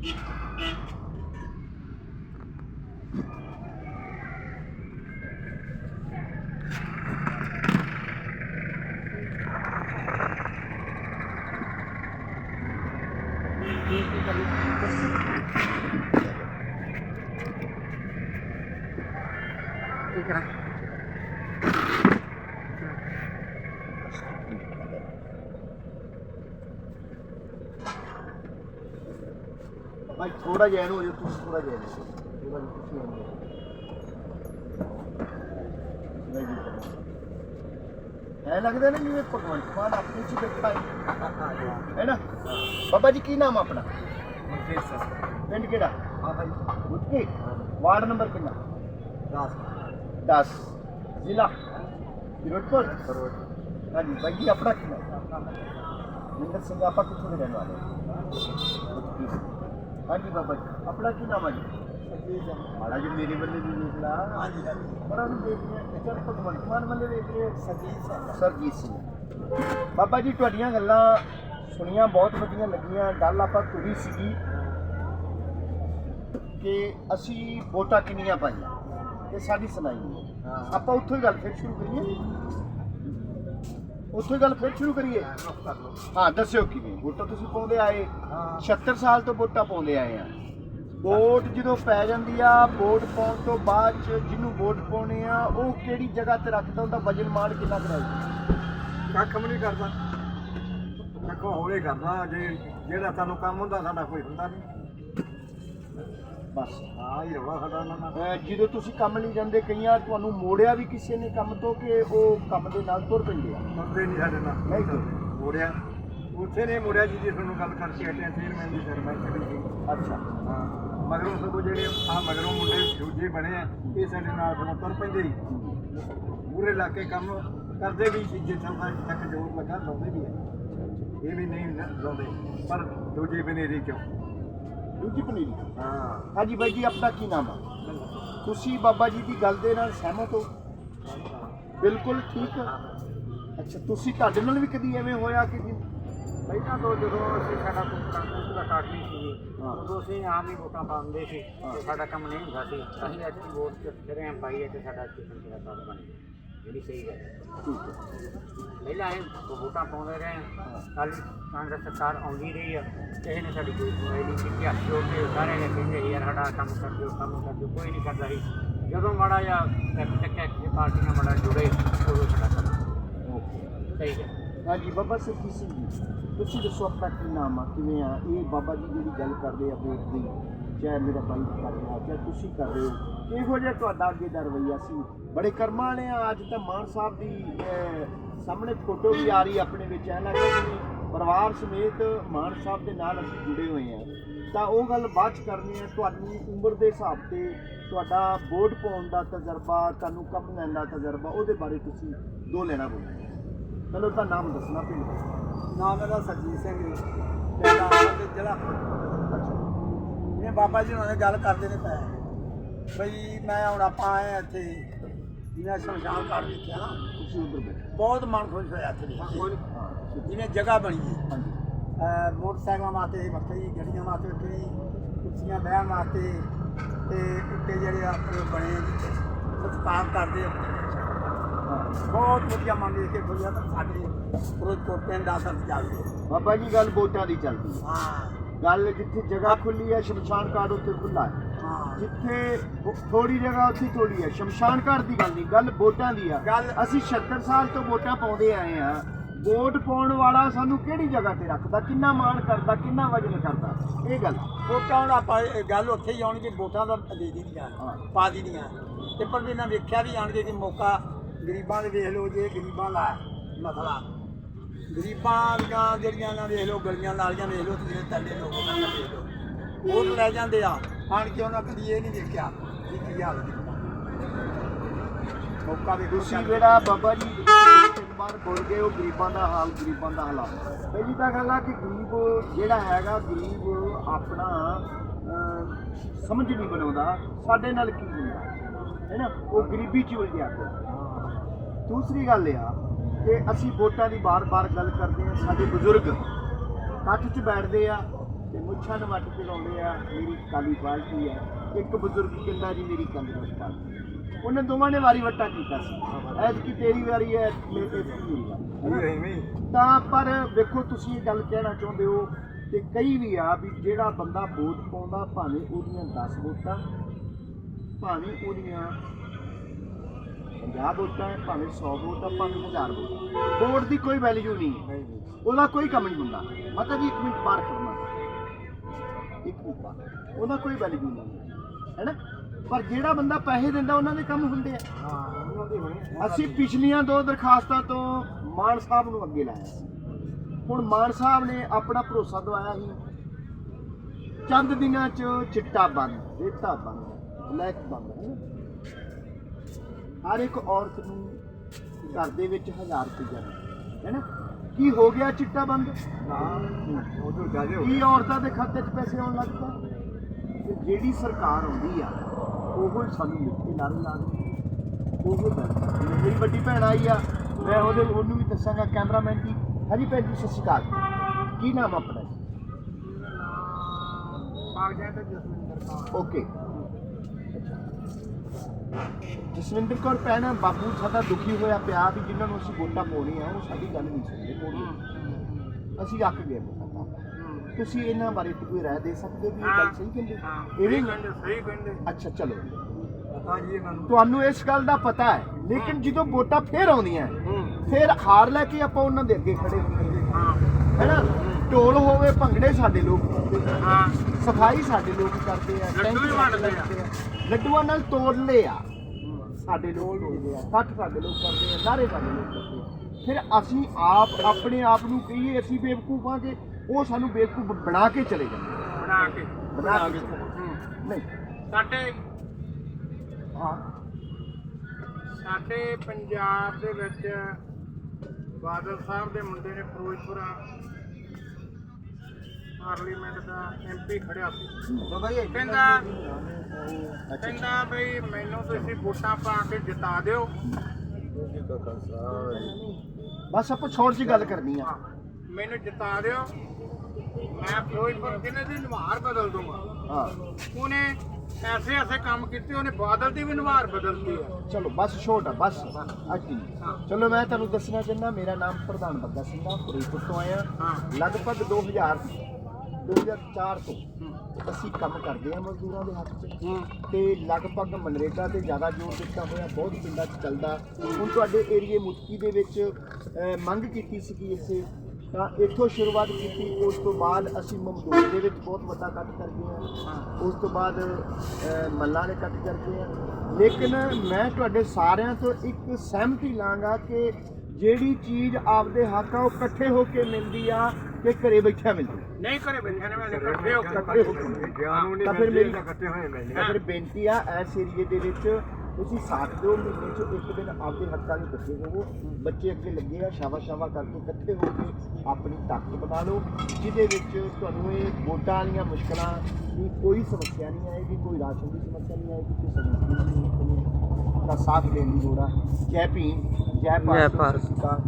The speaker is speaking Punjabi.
ਕੀ ਕਰਾਂ ਭਾਈ ਥੋੜਾ ਇਹਨੂੰ ਹੋ ਜਾ ਤੁਸੀਂ ਥੋੜਾ ਇਹਨੂੰ ਥੋੜਾ ਜਿਹਾ ਤੁਸੀਂ ਇਹਨੂੰ ਨਹੀਂ ਜੀ। ਐ ਲੱਗਦਾ ਨਾ ਜਿਵੇਂ ਭਗਵੰਤ ਮਾਨ ਆਪਣੀ ਚ ਬੈਠਾ ਹੈ। ਹੈ ਨਾ? ਬਾਬਾ ਜੀ ਕੀ ਨਾਮ ਆ ਆਪਣਾ? ਮੁਕੇਸ਼ ਸਰ। ਪਿੰਡ ਕਿਹੜਾ? ਹਾਂ ਭਾਈ। ਮੁੱਕੀ ਵਾਰਡ ਨੰਬਰ ਕਿੰਨਾ? ਦਾਸ। 10 ਜ਼ਿਲ੍ਹਾ? ਫਿਰੋਜ਼ਪੁਰ? ਹਾਂਜੀ ਬਾਈ ਜੀ ਆਪਣਾ ਕੀ ਨਾਮ? ਮਿੰਦਰ ਸਿੰਘ ਆਪਾਂ ਕਿੱਥੋਂ ਦੇ ਰਹਿਣ ਵਾਲੇ ਹਾਂ? ਹਾਂਜੀ ਬਾਬਾ ਜੀ। ਆਪਣਾ ਕੀ ਨਾਮ ਹੈ ਜੀ? ਮਾੜਾ ਜੀ ਮੇਰੇ ਵੱਲੇ ਵੀ ਦੇਖ ਲਾ। ਹਾਂਜੀ ਬੜਾ ਨੂੰ ਦੇਖ ਲਿਆ ਚੱਲ ਭਗਵੰਤ ਮਾਨ ਵੱਲੇ ਦੇਖ ਲਿਆ ਸਜੀਤ ਸਰ ਸਰਜੀਤ ਸਿੰਘ। ਬਾਬਾ ਜੀ ਤੁਹਾਡੀਆਂ ਗੱਲਾਂ ਸੁਣੀਆਂ ਬਹੁਤ ਵਧੀਆ ਲੱਗੀਆਂ। ਗੱਲ ਆਪਾਂ ਤੁਰੀ ਸੀਗੀ ਕਿ ਅਸੀਂ ਵੋਟਾਂ ਕਿੰਨੀਆਂ ਪਾਈਆਂ। ਤੇ ਸਾਡੀ ਸੁਣਾਈ ਆਪਾਂ ਉੱਥੋਂ ਹੀ ਗੱਲ ਫਿਰ ਸ਼ੁਰੂ ਕਰੀਏ। ਉੱਥੋਂ ਹੀ ਗੱਲ ਫਿਰ ਸ਼ੁਰੂ ਕਰੀਏ। ਹਾਂ ਦੱਸਿਓ ਕਿਵੇਂ ਵੋਟਾਂ ਤੁਸੀਂ ਪਾਉਂਦੇ ਆਏ। ਹਾਂ। 76 ਸਾਲ ਤੋਂ ਵੋਟਾਂ ਪਾਉਂਦੇ ਆਏ ਆ। ਵੋਟ ਜਦੋਂ ਪੈ ਜਾਂਦੀ ਆ ਵੋਟ ਪਾਉਣ ਤੋਂ ਬਾਅਦ ਚ ਜਿਹਨੂੰ ਵੋਟ ਪਾਉਣੀ ਆ ਉਹ ਕਿਹੜੀ ਜਗ੍ਹਾ ਤੇ ਰੱਖਦਾ ਉਹਦਾ ਵਜਨ ਮਾਨ ਕਿੰਨਾ ਕਰਾਇਆ ਕੱਖ ਵੀ ਨਹੀਂ ਕਰਦਾ। ਕੱਖੋਂ ਹੋਲੇ ਕਰਦਾ ਜੇ ਜਿਹੜਾ ਸਾਨੂੰ ਕੰਮ ਹੁੰਦਾ ਸਾਡਾ ਕੋਈ ਹੁੰਦਾ ਨਹੀਂ ਬਸ ਹਾਂ ਸਾਡਾ ਜਦੋਂ ਤੁਸੀਂ ਕੰਮ ਲਈ ਜਾਂਦੇ ਕਈਆਂ ਤੁਹਾਨੂੰ ਮੋੜਿਆ ਵੀ ਕਿਸੇ ਨੇ ਕੰਮ ਤੋਂ ਕਿ ਉਹ ਕੰਮ ਦੇ ਨਾਲ ਤੁਰ ਪੈਂਦੇ ਆ? ਮੁੜਦੇ ਨਹੀਂ ਸਾਡੇ ਨਾਲ। ਨਹੀਂ ਤੁਰਦੇ। ਮੋੜਿਆ। ਉੱਥੇ ਨੇ ਮੋੜਿਆ ਜੀ ਜੀ ਤੁਹਾਨੂੰ ਗੱਲ ਕਰਕੇ ਹਟਿਆ ਚੇਅਰਮੈਨ ਦੀ ਸਰਪੰਚ ਦੀ ਅੱਛਾ। ਹਾਂ ਮਗਰੋਂ ਸਗੋਂ ਜਿਹੜੇ ਆ ਮਗਰੋਂ ਮੁੰਡੇ ਦੂਜੇ ਬਣੇ ਆ ਇਹ ਸਾਡੇ ਨਾਲ ਸਗੋਂ ਤੁਰ ਪੈਂਦੇ ਹੀ ਪੂਰੇ ਇਲਾਕੇ ਕੰਮ ਕਰਦੇ ਵੀ ਸੀ ਜਿੱਥੋਂ ਤੱਕ ਜੋਰ ਲੱਗਾ ਲਾਉਂਦੇ ਵੀ ਆ। ਇਹ ਵੀ ਨਹੀਂ ਲਾਉਂਦੇ ਪਰ ਦੂਜੇ ਬਨੇਰੀ ਕਿਉਂ ਦੂਜੀ ਪਨੀਰੀ। ਹਾਂ। ਹਾਂਜੀ ਬਾਈ ਜੀ ਆਪਣਾ ਕੀ ਨਾਮ ਆ? ਤੁਸੀਂ ਬਾਬਾ ਜੀ ਦੀ ਗੱਲ ਦੇ ਨਾਲ ਸਹਿਮਤ ਹੋ? ਬਿਲਕੁਲ ਠੀਕ। ਅੱਛਾ ਤੁਸੀਂ ਤੁਹਾਡੇ ਨਾਲ ਵੀ ਕਦੀ ਐਵੇਂ ਹੋਇਆ ਕਿ ਜੀ ਪਹਿਲਾਂ ਤੋਂ ਜਦੋਂ ਅਸੀਂ ਸਾਡਾ ਕਾਂਗਰਸ ਦਾ ਕਾਟਨੀ ਸੀ ਹਾਂ। ਉਦੋਂ ਅਸੀਂ ਆਮ ਹੀ ਵੋਟਾਂ ਪਾਉਂਦੇ ਸੀ ਹਾਂ। ਤੇ ਸਾਡਾ ਕੰਮ ਨਹੀਂ ਹੁੰਦਾ ਸੀ। ਅਸੀਂ ਅੱਜ ਵੋਟ ਜਿਹੜੇ ਆਂ ਪਾਈ ਹੈ ਤੇ ਸਾਡਾ ਦਾ ਕੰਮ ਬਣ ਗਿਆ। ਜਿਹੜੀ ਸਹੀ ਗੱਲ ਹੈ ਠੀਕ ਹੈ ਪਹਿਲਾਂ ਅਸੀਂ ਵੋਟਾਂ ਪਾਉਂਦੇ ਰਹੇ ਹਾਂ। ਕੱਲ ਕਾਂਗਰਸ ਸਰਕਾਰ ਆਉਂਦੀ ਰਹੀ ਆ ਕਿਸੇ ਨੇ ਸਾਡੀ ਕੋਈ ਸੁਣਵਾਈ ਨਹੀਂ ਕੀਤੀ ਹੱਥ ਜੋੜ ਕੇ ਸਾਰੇ ਨੇ ਕਹਿੰਦੇ ਸੀ, ਯਾਰ ਸਾਡਾ ਕੰਮ ਕਰ ਦਿਓ ਕੰਮ ਕਰ ਦਿਓ ਕੋਈ ਨਹੀਂ ਕਰਦਾ ਸੀ ਜਦੋਂ ਮਾੜਾ ਜਿਹਾ ਇੱਕ ਚੱਕਿਆ ਕਿਸੇ ਪਾਰਟੀ ਨਾਲ ਮਾੜਾ ਜੁੜੇ ਉਦੋਂ ਸਾਡਾ ਕੰਮ ਓਕੇ ਸਹੀ ਹੈ ਹਾਂਜੀ ਬਾਬਾ ਸਰਜੀਤ ਸਿੰਘ ਜੀ ਤੁਸੀਂ ਦੱਸੋ ਆਪਣਾ ਕੀ ਨਾਮ ਆ ਕਿਵੇਂ ਆ ਇਹ ਬਾਬਾ ਜੀ ਜਿਹੜੀ ਗੱਲ ਕਰਦੇ ਆ ਵੋਟ ਦੀ ਚਾਹੇ ਮੇਰਾ ਭਾਈ ਕਰ ਰਿਹਾ ਚਾਹੇ ਤੁਸੀਂ ਕਰ ਰਹੇ ਹੋ। ਕਿਹੋ ਜਿਹਾ ਤੁਹਾਡਾ ਅੱਗੇ ਦਾ ਰਵੱਈਆ ਸੀ? ਬੜੇ ਕਰਮਾਂ ਵਾਲੇ ਆ ਅੱਜ ਤਾਂ ਮਾਨ ਸਾਹਿਬ ਦੀ ਸਾਹਮਣੇ ਫੋਟੋ ਵੀ ਆ ਰਹੀ ਆਪਣੇ ਵਿੱਚ। ਐ ਲੱਗਦਾ ਜਿਵੇਂ ਪਰਿਵਾਰ ਸਮੇਤ ਮਾਨ ਸਾਹਿਬ ਦੇ ਨਾਲ ਅਸੀਂ ਜੁੜੇ ਹੋਏ ਆ ਤਾਂ ਉਹ ਗੱਲ ਬਾਅਦ ਚ ਕਰਨੀ ਹੈ। ਤੁਹਾਨੂੰ ਉਮਰ ਦੇ ਹਿਸਾਬ ਤੇ ਤੁਹਾਡਾ ਵੋਟ ਪਾਉਣ ਦਾ ਤਜਰਬਾ, ਤੁਹਾਨੂੰ ਕੰਮ ਲੈਣ ਦਾ ਤਜਰਬਾ, ਉਹਦੇ ਬਾਰੇ ਤੁਸੀਂ ਦੋ ਲੈਣਾ ਬੋਲੋ ਚਲੋ ਤਾਂ ਨਾਮ ਦੱਸਣਾ ਪਿੰਡ ਦਾ। ਨਾਮ ਇਹਦਾ ਸਰਜੀਤ ਸਿੰਘ ਜੀ, ਪਿੰਡ ਆਨੰਦ ਜ਼ਿਲ੍ਹਾ ਇਹ ਬਾਬਾ ਜੀ ਉਹਨਾਂ ਨੇ ਗੱਲ ਕਰਦੇ ਨੇ ਪਏ ਬਈ ਮੈਂ ਹੁਣ ਆਪਾਂ ਆਏ ਹਾਂ ਇੱਥੇ ਜਿਵੇਂ ਸ਼ਮਸ਼ਾਨ ਘਾਟ ਦੇਖਿਆ ਨਾ ਤੁਸੀਂ ਉਧਰ ਬੈਠੋ। ਬਹੁਤ ਮਨ ਖੁਸ਼ ਹੋਇਆ ਇੱਥੇ ਜਿਵੇਂ ਜਗ੍ਹਾ ਬਣੀ ਹੈ। ਮੋਟਰਸਾਈਕਲਾਂ ਵਾਸਤੇ ਵੱਖਰੀ ਗੱਡੀਆਂ ਵਾਸਤੇ ਵੱਖਰੀ ਕੁਰਸੀਆਂ ਬਹਿਣ ਵਾਸਤੇ ਤੇ ਉੱਤੇ ਜਿਹੜੇ ਆਪਣੇ ਬਣੇ ਆ ਜਿੱਥੇ ਸਤਿਕਾਰ ਕਰਦੇ ਆ। ਬਹੁਤ ਵਧੀਆ ਮਨ ਦੇਖ ਕੇ ਖੁਸ਼ੀਆ ਤਾਂ ਸਾਡੇ ਫਿਰੋਜ਼ਪੁਰ ਪਿੰਡ ਦਾ ਸਰ ਜਾਵੇ ਬਾਬਾ ਜੀ ਗੱਲ ਵੋਟਾਂ ਦੀ ਚੱਲਦੀ ਹਾਂ। ਗੱਲ ਜਿੱਥੇ ਜਗ੍ਹਾ ਖੁੱਲੀ ਹੈ ਸ਼ਮਸ਼ਾਨ ਘਾਟ ਉੱਥੇ ਖੁੱਲਾ ਹੈ। ਜਿੱਥੇ ਥੋੜੀ ਜਗ੍ਹਾ ਉੱਥੇ ਥੋੜੀ ਹੈ। ਸ਼ਮਸ਼ਾਨ ਘਾਟ ਦੀ ਗੱਲ ਨਹੀਂ ਗੱਲ ਵੋਟਾਂ ਦੀ ਆ। ਗੱਲ- ਅਸੀਂ 76 ਸਾਲ ਤੋਂ ਵੋਟਾਂ ਪਾਉਂਦੇ ਆਏ ਆ ਵੋਟ ਪਾਉਣ ਵਾਲਾ ਸਾਨੂੰ ਕਿਹੜੀ ਜਗ੍ਹਾ ਤੇ ਰੱਖਦਾ? ਕਿੰਨਾ ਮਾਣ ਕਰਦਾ ਕਿੰਨਾ ਵਜਨ ਕਰਦਾ? ਇਹ ਗੱਲ। ਵੋਟਾਂ ਹੁਣ ਆਪਾਂ ਗੱਲ ਉੱਥੇ ਹੀ ਆਉਣਗੇ ਵੋਟਾਂ ਦਾ ਦੇ ਦਿੱਤੀਆਂ ਹਾਂ। ਪਾ ਦਿੱਤੀਆਂ ਤੇ ਪਰ ਵੀ ਇਹਨਾਂ ਵੇਖਿਆ ਵੀ ਜਾਣਗੇ ਕਿ ਮੌਕਾ ਗਰੀਬਾਂ ਦੇ ਵੇਖ ਲਓ ਜੇ ਗਰੀਬਾਂ ਦਾ ਮਸਲਾ। ਗਰੀਬਾਂ ਦੀਆਂ ਜਿਹੜੀਆਂ ਨਾ ਵੇਖ ਲਓ ਗਲੀਆਂ ਨਾਲੀਆਂ ਵੇਖ ਲਓ ਤੇ ਜਿਹੜੇ ਤੱਲੇ ਲੋਕ ਉਹਨਾਂ ਦਾ ਵੇਖ ਲਓ। ਵੋਟ ਲੈ ਜਾਂਦੇ ਆ ਆਣ ਕੇ ਉਹਨਾਂ ਕਦੀ ਇਹ ਨਹੀਂ ਦੇਖਿਆ ਕਿ ਕੀ ਹਾਲ ਮੌਕਾ ਵੇਖੋ ਤੁਸੀਂ ਜਿਹੜਾ ਬਾਬਾ ਜੀ ਵਾਰ ਬੋਲ ਗਏ ਉਹ ਗਰੀਬਾਂ ਦਾ ਹਾਲ ਗਰੀਬਾਂ ਦਾ ਹਾਲਾਤ। ਪਹਿਲੀ ਤਾਂ ਗੱਲ ਆ ਕਿ ਗਰੀਬ ਜਿਹੜਾ ਹੈਗਾ ਗਰੀਬ ਆਪਣਾ ਸਮਝ ਨਹੀਂ ਬਣਾਉਂਦਾ ਸਾਡੇ ਨਾਲ ਕੀ ਹੁੰਦਾ? ਹੈ ਨਾ? ਉਹ ਗਰੀਬੀ ਚ ਉਲਝਿਆ ਪਿਆ। ਦੂਸਰੀ ਗੱਲ ਇਹ ਆ ਕਿ ਅਸੀਂ ਵੋਟਾਂ ਦੀ ਬਾਰ-ਬਾਰ ਗੱਲ ਕਰਦੇ ਹਾਂ ਸਾਡੇ ਬਜ਼ੁਰਗ ਕੱਠ 'ਚ ਬੈਠਦੇ ਆ ਤੇ ਮੁੱਛਾਂ ਨੂੰ ਵੱਟ ਕੇ ਲਾਉਂਦੇ ਆ ਮੇਰੀ ਕਾਲੀ ਪਾਲਟੀ ਹੈ ਇੱਕ ਬਜ਼ੁਰਗ ਕਹਿੰਦਾ ਜੀ ਮੇਰੀ ਕੰਗਰਸ ਪਾਲਟੀ ਹੈ। ਉਹਨਾਂ ਦੋਵਾਂ ਨੇ ਵਾਰੀ ਵੱਟਾ ਕੀਤਾ ਸੀ ਐਤਕੀ ਤੇਰੀ ਵਾਰੀ ਹੈ ਮੇਰੇ ਤੇ? ਤਾਂ ਪਰ ਵੇਖੋ ਤੁਸੀਂ ਇਹ ਗੱਲ ਕਹਿਣਾ ਚਾਹੁੰਦੇ ਹੋ ਤੇ ਕਈ ਵੀ ਆ ਵੀ ਜਿਹੜਾ ਬੰਦਾ ਵੋਟ ਪਾਉਂਦਾ ਭਾਵੇਂ ਉਹਦੀਆਂ 10 ਵੋਟਾਂ ਭਾਵੇਂ ਉਹਦੀਆਂ 50 ਵੋਟਾਂ ਭਾਵੇਂ 100 ਵੋਟਾਂ ਭਾਵੇਂ 1000 ਵੋਟਾਂ ਵੋਟ ਦੀ ਕੋਈ ਵੈਲਿਊ ਨਹੀਂ ਹੈ। ਉਹਦਾ ਕੋਈ ਕੰਮ ਨਹੀਂ ਹੁੰਦਾ। ਮਾਤਾ ਜੀ ਇੱਕ ਮਿੰਟ ਬਾਹਰ ਖੜਨਾ। ਇੱਕ ਮਿੰਟ ਬਾਹਰ ਉਹਦਾ ਕੋਈ ਵੈਲਿਊ ਨਹੀਂ ਹੈ ਹੈਨਾ ਪਰ ਜਿਹੜਾ ਬੰਦਾ ਪੈਸੇ ਦਿੰਦਾ ਉਹਨਾਂ ਦੇ ਕੰਮ ਹੁੰਦੇ ਆ। ਅਸੀਂ ਪਿਛਲੀਆਂ ਦੋ ਦਰਖਾਸਤਾਂ ਤੋਂ ਮਾਨ ਸਾਹਿਬ ਨੂੰ ਅੱਗੇ ਲਾਇਆ ਸੀ। ਹੁਣ ਮਾਨ ਸਾਹਿਬ ਨੇ ਆਪਣਾ ਭਰੋਸਾ ਦਵਾਇਆ ਸੀ। ਚੰਦ ਦਿਨਾਂ ਚ ਚਿੱਟਾ ਬੰਦ ਰੇਤਾ ਬੰਦ ਬਲੈਕ ਬੰਦ ਹੈ ਨਾ? ਹਰ ਇੱਕ ਔਰਤ ਨੂੰ ਘਰ ਦੇ ਵਿੱਚ 1000 ਰੁਪਏ ਹੈ ਨਾ? ਕੀ ਹੋ ਗਿਆ ਚਿੱਟਾ ਬੰਦ? ਕੀ ਔਰਤਾਂ ਦੇ ਖਾਤੇ 'ਚ ਪੈਸੇ ਆਉਣ ਲੱਗ ਪਏ? ਤੇ ਜਿਹੜੀ ਸਰਕਾਰ ਆਉਂਦੀ ਆ ਉਹ ਸਾਨੂੰ ਮਿੱਟੀ ਨਾਲ ਲਾ ਦਿੰਦੀ ਉਹ ਮੇਰੀ ਵੱਡੀ ਭੈਣ ਆਈ ਆ ਮੈਂ ਉਹਦੇ ਉਹਨੂੰ ਵੀ ਦੱਸਾਂਗਾ ਕੈਮਰਾਮੈਨ ਜੀ ਹਰੀ ਭੈਣ ਜੀ ਸਤਿ ਸ਼੍ਰੀ ਅਕਾਲ। ਕੀ ਨਾਮ ਆਪਣਾ ਜੀ? ਓਕੇ। ਜਸਵਿੰਦਰ ਕੌਰ ਭੈਣ ਬਾਪੂ ਸਾਡਾ ਦੁਖੀ ਹੋਇਆ ਪਿਆ ਵੀ ਜਿਨ੍ਹਾਂ ਨੂੰ ਅਸੀਂ ਵੋਟਾਂ ਪਾਉਣੀਆਂ ਉਹ ਸਾਡੀ ਗੱਲ ਨਹੀਂ ਸੁਣਦੇ ਪਾਉਣੀ ਅਸੀਂ ਅੱਕ ਗਏ। ਤੁਸੀਂ ਇਹਨਾਂ ਬਾਰੇ ਕੋਈ ਰਾਏ ਦੇ ਸਕਦੇ ਹੋ ਵੀ ਇਹ ਗੱਲ ਸਹੀ ਕਹਿੰਦੇ? ਇਹ ਵੀ ਸਹੀ ਕਹਿੰਦੇ ਅੱਛਾ ਚਲੋ। ਤੁਹਾਨੂੰ? ਇਸ ਗੱਲ ਦਾ ਪਤਾ ਹੈ ਲੇਕਿਨ ਜਦੋਂ ਵੋਟਾਂ ਫੇਰ ਆਉਂਦੀਆਂ ਫਿਰ ਹਾਰ ਲੈ ਕੇ ਆਪਾਂ ਉਹਨਾਂ ਦੇ ਅੱਗੇ ਖੜੇ। ਹੁੰਦੇ ਹਾਂ ਹੈਨਾ ਢੋਲ ਹੋਵੇ ਭੰਗੜੇ ਸਾਡੇ ਲੋਕ। ਹਾਂ। ਸਫ਼ਾਈ ਸਾਡੇ ਲੋਕ ਕਰਦੇ ਆ ਲੱਡੂ ਵੀ ਵੰਡਦੇ ਆ। ਲੱਡੂਆਂ ਨਾਲ ਤੋੜਲੇ ਆ। ਸਾਡੇ ਲੋਕ ਤੋੜਦੇ ਆ ਕੱਠ ਸਾਡੇ ਲੋਕ ਕਰਦੇ ਆ ਸਾਰੇ ਸਾਡੇ ਲੋਕ ਕਰਦੇ ਆ। ਫਿਰ ਅਸੀਂ ਆਪ ਆਪਣੇ ਆਪ ਨੂੰ ਕਹੀਏ ਅਸੀਂ ਬੇਵਕੂਫਾਂ ਕਿ ਉਹ ਸਾਨੂੰ ਬੇਵਕੂਫ ਬਣਾ ਕੇ ਚਲੇ ਜਾਂਦੇ ਬਣਾ ਕੇ। ਬਣਾ ਕੇ ਹੂੰ। ਨਹੀਂ। ਸਾਡੇ ਹਾਂ। ਸਾਡੇ ਪੰਜਾਬ ਦੇ ਵਿੱਚ ਬਾਦਲ ਸਾਹਿਬ ਦੇ ਮੁੰਡੇ ਨੇ ਫਿਰੋਜ਼ਪੁਰਾ ਪਾਰਲੀਮੈਂਟ ਦਾ ਐਮਪੀ ਖੜਿਆ ਸੀ। ਬਾਬਾ ਜੀ ਕਹਿੰਦਾ ਕਹਿੰਦਾ ਬਈ ਮੈਨੂੰ ਤੁਸੀਂ ਵੋਟਾਂ ਪਾ ਕੇ ਜਿਤਾ ਦਿਓ। ਬਸ ਆਪਾਂ ਛੋੜ ਜੀ ਗੱਲ ਕਰਨੀ ਆ। ਮੈਨੂੰ ਜਿਤਾ ਦਿਓ। ਮੈਂ ਫਿਰੋਜ਼ਪੁਰ ਜ਼ਿਲ੍ਹੇ ਦੀ ਨੁਹਾਰ ਬਦਲ ਦੂੰਗਾ ਹਾਂ। ਉਹਨੇ ਐਸੇ ਐਸੇ ਕੰਮ ਕੀਤੇ ਉਹਨੇ ਬਾਦਲ ਦੀ ਵੀ ਨੁਹਾਰ ਬਦਲਤੀ ਹੈ। ਚਲੋ ਬਸ ਛੋਟ ਆ ਬਸ। ਹਾਂ। ਚਲੋ ਮੈਂ ਤੁਹਾਨੂੰ ਦੱਸਣਾ ਚਾਹੁੰਦਾ ਮੇਰਾ ਨਾਮ ਪ੍ਰਧਾਨ ਬੱਗਾ ਸਿੰਘ ਆ ਫਰੀਦਕੋਟ ਤੋਂ ਆਇਆ। ਹਾਂ। ਲਗਭਗ 2000 2004 ਤੋਂ ਹੂੰ। ਅਸੀਂ ਕੰਮ ਕਰਦੇ ਆ ਮਜ਼ਦੂਰਾਂ ਦੇ ਹੱਕ 'ਚ। ਹੂੰ। ਤੇ ਲਗਭਗ ਮਨਰੇਗਾ ਤੇ ਜ਼ਿਆਦਾ ਜ਼ੋਰ ਦਿੱਤਾ ਹੋਇਆ ਬਹੁਤ ਪਿੰਡਾਂ 'ਚ ਚੱਲਦਾ। ਹੁਣ ਤੁਹਾਡੇ ਏਰੀਏ ਮੁਤਕੀ ਦੇ ਵਿੱਚ ਮੰਗ ਕੀਤੀ ਸੀਗੀ ਇਸੇ। ਤਾਂ ਇੱਥੋਂ ਸ਼ੁਰੂਆਤ ਕੀਤੀ ਉਸ ਤੋਂ ਬਾਅਦ ਅਸੀਂ ਮਮਦੂਰ ਦੇ ਵਿੱਚ ਬਹੁਤ ਵੱਡਾ ਕੱਟ ਕਰ ਗਏ ਹਾਂ। ਉਸ ਤੋਂ ਬਾਅਦ ਮੱਲਾਂ ਦੇ ਕੱਟ ਕਰਦੇ ਆ ਲੇਕਿਨ ਮੈਂ ਤੁਹਾਡੇ ਸਾਰਿਆਂ ਤੋਂ ਇੱਕ ਸਹਿਮਤੀ ਲਾਂਗਾ ਕਿ ਜਿਹੜੀ ਚੀਜ਼ ਆਪਦੇ ਹੱਕ ਆ ਉਹ ਇਕੱਠੇ ਹੋ ਕੇ ਮਿਲਦੀ ਆ। ਕਿ ਘਰੇ ਬੈਠਿਆ ਮਿਲਦੀ ਨਹੀਂ ਕਰੇ ਬੈਠੇ ਨੇ ਮੈਂ ਇਕੱਠੇ ਹੋ ਕੇ ਤਾਂ ਫਿਰ ਮੇਰੀ ਇਕੱਠੇ ਹੋਏ ਮੈਂ ਤਾਂ ਫਿਰ ਬੇਨਤੀ ਆ ਇਸ ਏਰੀਏ ਦੇ ਵਿੱਚ ਤੁਸੀਂ ਸਾਥ ਦਿਓ ਮਹੀਨੇ 'ਚ ਇੱਕ ਦਿਨ ਆਪਦੇ ਹੱਕਾਂ ਨੂੰ ਇਕੱਠੇ ਹੋਵੋ। ਬੱਚੇ ਅੱਗੇ ਲੱਗੇ ਆ ਸ਼ਾਵਾ ਸ਼ਾਵਾ ਕਰਕੇ ਇਕੱਠੇ ਹੋ ਕੇ ਆਪਣੀ ਤਾਕਤ ਬਣਾ ਲਓ ਜਿਹਦੇ ਵਿੱਚ ਤੁਹਾਨੂੰ ਇਹ ਵੋਟਾਂ ਵਾਲੀਆਂ ਮੁਸ਼ਕਲਾਂ ਦੀ ਕੋਈ ਸਮੱਸਿਆ ਨਹੀਂ ਆਏਗੀ ਕੋਈ ਰਾਸ਼ਨ ਦੀ ਸਮੱਸਿਆ ਨਹੀਂ ਆਏਗੀ ਕੋਈ ਸਮੱਸਿਆ ਨਹੀਂ ਆਏਗੀ। ਦਾ ਸਾਥ ਦੇਣ ਦੀ ਲੋੜ ਆ। ਜੈ ਭੀਮ ਜੈ ਭਾਰਤ। ਸਤਿ ਸ਼੍ਰੀ ਅਕਾਲ।